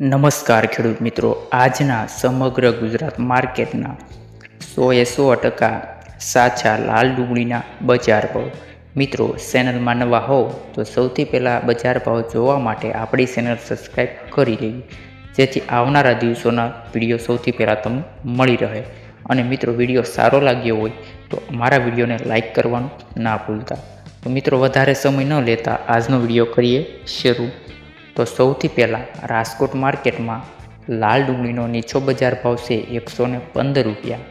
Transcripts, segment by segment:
નમસ્કાર ખેડૂત મિત્રો. આજના સમગ્ર ગુજરાત માર્કેટના સોએ સો ટકા સાચા લાલ ડુંગળીના બજાર ભાવ. મિત્રો, ચેનલમાં નવા હોવ તો સૌથી પહેલાં બજાર ભાવ જોવા માટે આપણી ચેનલ સબસ્ક્રાઈબ કરી લેવી જેથી આવનારા દિવસોના વીડિયો સૌથી પહેલાં તમને મળી રહે. અને મિત્રો, વીડિયો સારો લાગ્યો હોય તો મારા વિડીયોને લાઇક કરવાનું ના ભૂલતા. તો મિત્રો, વધારે સમય ન લેતા આજનો વીડિયો કરીએ શરૂ. તો સૌથી પહેલાં રાજકોટ માર્કેટમાં લાલ ડુંગળીનો નીચો બજાર ભાવ છે એકસો ને પંદર રૂપિયા.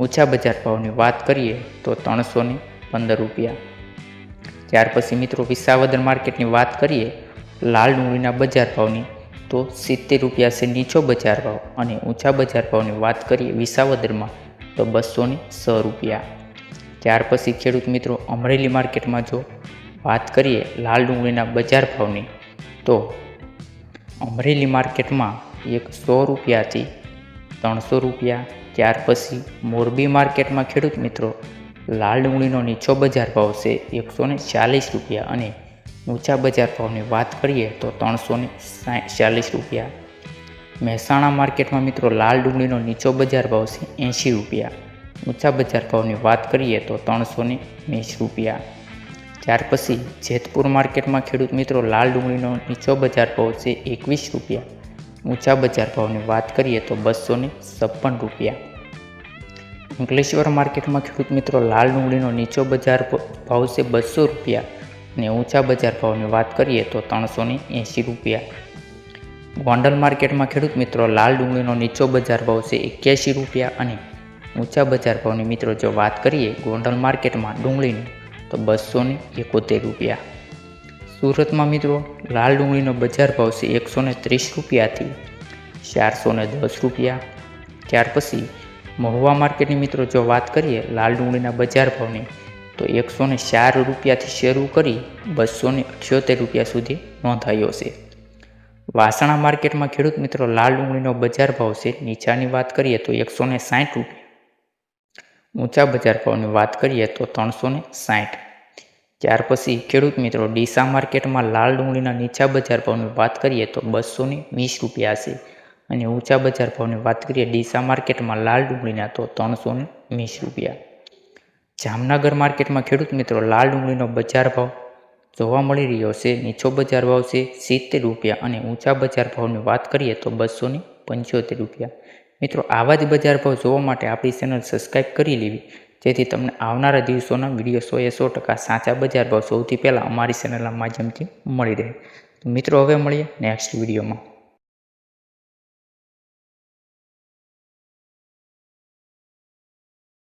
ઊંચા બજાર ભાવની વાત કરીએ તો ત્રણસો ને પંદર રૂપિયા. ત્યાર પછી મિત્રો વિસાવદર માર્કેટની વાત કરીએ, લાલ ડુંગળીના બજાર ભાવની તો સિત્તેર રૂપિયા છે નીચો બજાર ભાવ અને ઊંચા બજાર ભાવની વાત કરીએ વિસાવદરમાં તો બસો ને સો રૂપિયા. ત્યાર પછી ખેડૂત મિત્રો અમરેલી માર્કેટમાં જો વાત કરીએ, લાલ ડુંગળીના બજાર ભાવની તો અમરેલી માર્કેટમાં એક સો રૂપિયાથી ત્રણસો રૂપિયા, ત્યાર પછી મોરબી માર્કેટમાં ખેડૂત મિત્રો લાલ ડુંગળીનો નીચો બજાર ભાવ છે એકસો ને ચાલીસ રૂપિયા અને ઊંચા બજાર ભાવની વાત કરીએ તો ત્રણસો ને ચાલીસ રૂપિયા. મહેસાણા માર્કેટમાં મિત્રો લાલ ડુંગળીનો નીચો બજાર ભાવ છે એંશી રૂપિયા. ઊંચા બજાર ભાવની વાત કરીએ તો ત્રણસો ને રૂપિયા. ત્યાર પછી જેતપુર માર્કેટમાં ખેડૂત મિત્રો લાલ ડુંગળીનો નીચો બજાર ભાવ છે એકવીસ રૂપિયા. ઊંચા બજાર ભાવની વાત કરીએ તો બસો ને છપ્પન રૂપિયા. અંકલેશ્વર માર્કેટમાં ખેડૂત મિત્રો લાલ ડુંગળીનો નીચો બજાર ભાવ છે બસો રૂપિયા અને ઊંચા બજાર ભાવની વાત કરીએ તો ત્રણસો ને એંશી રૂપિયા. ગોંડલ માર્કેટમાં ખેડૂત મિત્રો લાલ ડુંગળીનો નીચો બજાર ભાવ છે એક્યાસી રૂપિયા અને ઊંચા બજાર ભાવની મિત્રો જો વાત કરીએ ગોંડલ માર્કેટમાં ડુંગળીની તો બસો એકોતેર રૂપિયા. સુરતમાં મિત્રો, લાલ ડુંગળીનો બજાર ભાવ છે એકસો ત્રીસ રૂપિયાથી ચારસો દસ રૂપિયા. ત્યાર પછી, મહુવા માર્કેટની મિત્રો, જો વાત કરીએ લાલ ડુંગળીના બજાર ભાવની, તો એકસો ને ચાર રૂપિયાથી શરૂ કરી બસો ને અઠ્યોતેર રૂપિયા સુધી નોંધાયો છે. વાસણા માર્કેટમાં ખેડૂત મિત્રો, લાલ ડુંગળીનો બજાર ભાવ છે, નીચાની વાત કરીએ તો એકસો ને સાઠ રૂપિયા. ઊંચા બજાર ભાવની વાત કરીએ તો ત્રણસો ને સાઠ. ત્યાર પછી ખેડૂત મિત્રો ડીસા માર્કેટમાં લાલ ડુંગળીના નીચા બજાર ભાવની વાત કરીએ તો બસો વીસ રૂપિયા છે અને ઊંચા બજાર ભાવની વાત કરીએ ડીસા માર્કેટમાં લાલ ડુંગળીના તો ત્રણસો વીસ રૂપિયા. જામનગર માર્કેટમાં ખેડૂત મિત્રો લાલ ડુંગળીનો બજાર ભાવ જોવા મળી રહ્યો છે. નીચો બજાર ભાવ છે સિત્તેર રૂપિયા અને ઊંચા બજાર ભાવની વાત કરીએ તો બસો પંચોતેર રૂપિયા. મિત્રો આવા જ બજાર ભાવ જોવા માટે આપણી ચેનલ સબસ્ક્રાઈબ કરી લેવી. જેથી તમને આવનારા દિવસોના વીડિયો સો એ સો ટકા સાચા બજાર ભાવ સૌથી પહેલાં અમારી ચેનલના માધ્યમથી મળી રહે. મિત્રો, હવે મળીએ નેક્સ્ટ વિડીયોમાં.